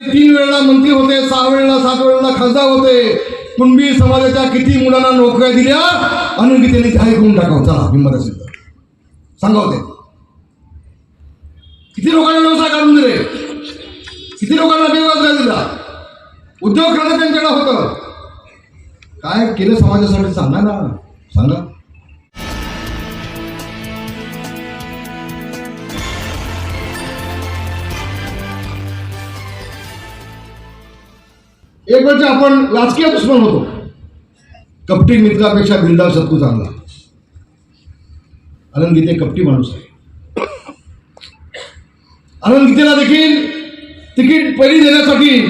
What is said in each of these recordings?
तीन वेळेला मंत्री होते सहा वेळेला सात वेळेला खासदार होते. कुणबी समाजाच्या किती मुलांना नोकऱ्या दिल्या आणि त्यांनी जाहीर करून टाकावं. चला हिंमत असेल तर सांगा होते. किती लोकांना व्यवसाय काढून दिले? किती लोकांना बेरोजगार दिला? उद्योग खाणं त्यांच्याकडे होतं. काय केलं समाजासाठी? सांगा ना. सांगा. एक म्हणजे आपण राजकीय दुश्मन होतो. कपटी मित्रापेक्षा बिल्डर शत्रू चांगला. आनंद गीते कपटी माणूस आहे. आनंद गीतेला देखील तिकीट पहिली देण्यासाठी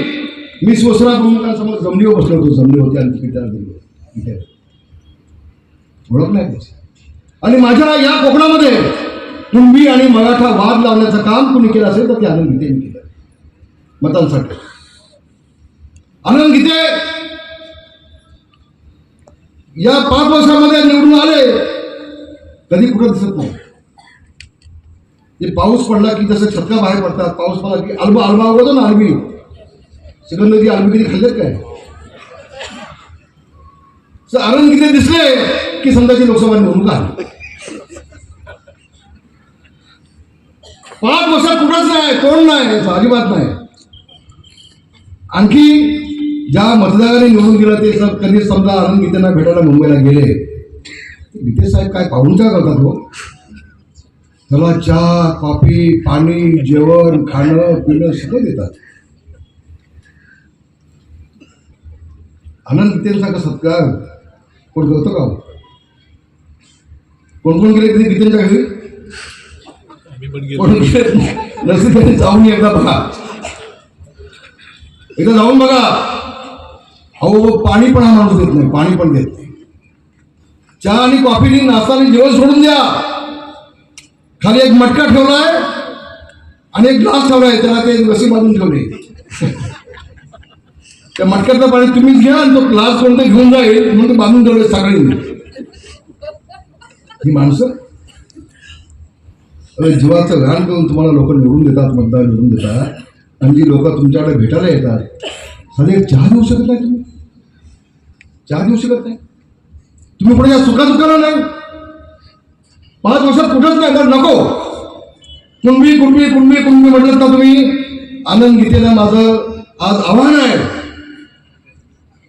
मी स्वसरा प्रमुखांसमोर जमलीवर बसलो होतो. जमली होते आणि तिकीट त्याला दिली. ओळख नाही आणि माझ्या या कोकणामध्ये कुणबी आणि मराठा वाद लावण्याचं काम कुणी केलं असेल तर ते आनंद गीतेने केलं. मतांसाठी. आनंद गीते या पाच वर्षामध्ये निवडून आले कधी कुठं दिसत नाही ते। पाऊस पडला की जसं छत्का बाहेर पडतात पाऊस पडला की अल्बा अल्बा होतो ना अल्बी श्रीगंधाची अल्बी कधी खाल्लेत काय तर आनंद गीते दिसले की समजाची लोकसभा निवडणूक आली पाच वर्षात कुठंच नाही कोण नाही ज्या मतदारांनी निवडून दिलं ते सब कधी समजा आनंद गीतेंना भेटायला मुंबईला गेले गीते साहेब काय पाहून काय करतात हो? त्याला चहा कॉफी पाणी जेवण खाणं पिणं सगळं देतात. आनंद गीतेंचा का सत्कार? कोण करतो का हो? कोण कोण गेले कधी गीतेंच्या घरी? गेले. तरी जाऊन एकदा बघा. एकदा जाऊन बघा. अहो पाणी पण हा माणूस देत नाही पाणी पण देत नाही. चहा आणि कॉफीनी नाश्ता आणि जेवण सोडून द्या. खाली एक मटका ठेवलाय आणि एक ग्लास ठेवलाय त्याला ते रसी बांधून ठेवले. त्या मटक्यातलं पाणी तुम्हीच घ्या आणि तो ग्लास कोणतं घेऊन जाईल म्हणून ते बांधून ठेवले सगळ्यांनी ही माणसं? अरे जीवाचं घाण करून तुम्हाला लोक निवडून देतात मतदार निवडून देतात. आणि जी लोक तुमच्याकडे भेटायला येतात साधे चहा देऊ शकत नाही तुम्ही? चार देऊ शकत नाही. तुम्ही कुठे या सुखा दुकाना नाही? पाच वर्षात कुठंच नाही तर नको. कुणबी कुणबी कुणबी कुणबी म्हटलं ना तुम्ही. आनंद गीतेला माझं. आज आव्हान आहे.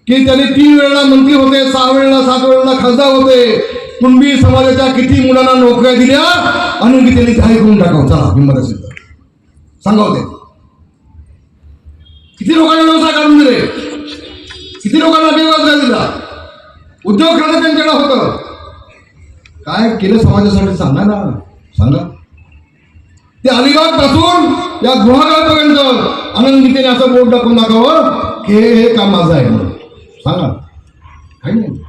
की त्यांनी तीन वेळेला मंत्री होते सहा वेळेला सात वेळेला खासदार होते. कुणबी समाजाच्या किती मुलांना नोकऱ्या दिल्या आणि गीतेने जाहीर करून टाकावं. चला हिंमत असेल तर सांगा होते. किती लोकांना व्यवसाय काढून दिले? उद्योग खाणं त्यांच्याकडे होतं. काय केलं समाजासाठी? सांगा ना. सांगा. ते अलिबागपासून या गुहागरपर्यंत आनंद गीतेने असं बोट टाकून दाखवावं की हे हे काम माझं आहे म्हणून. सांगा. काही नाही.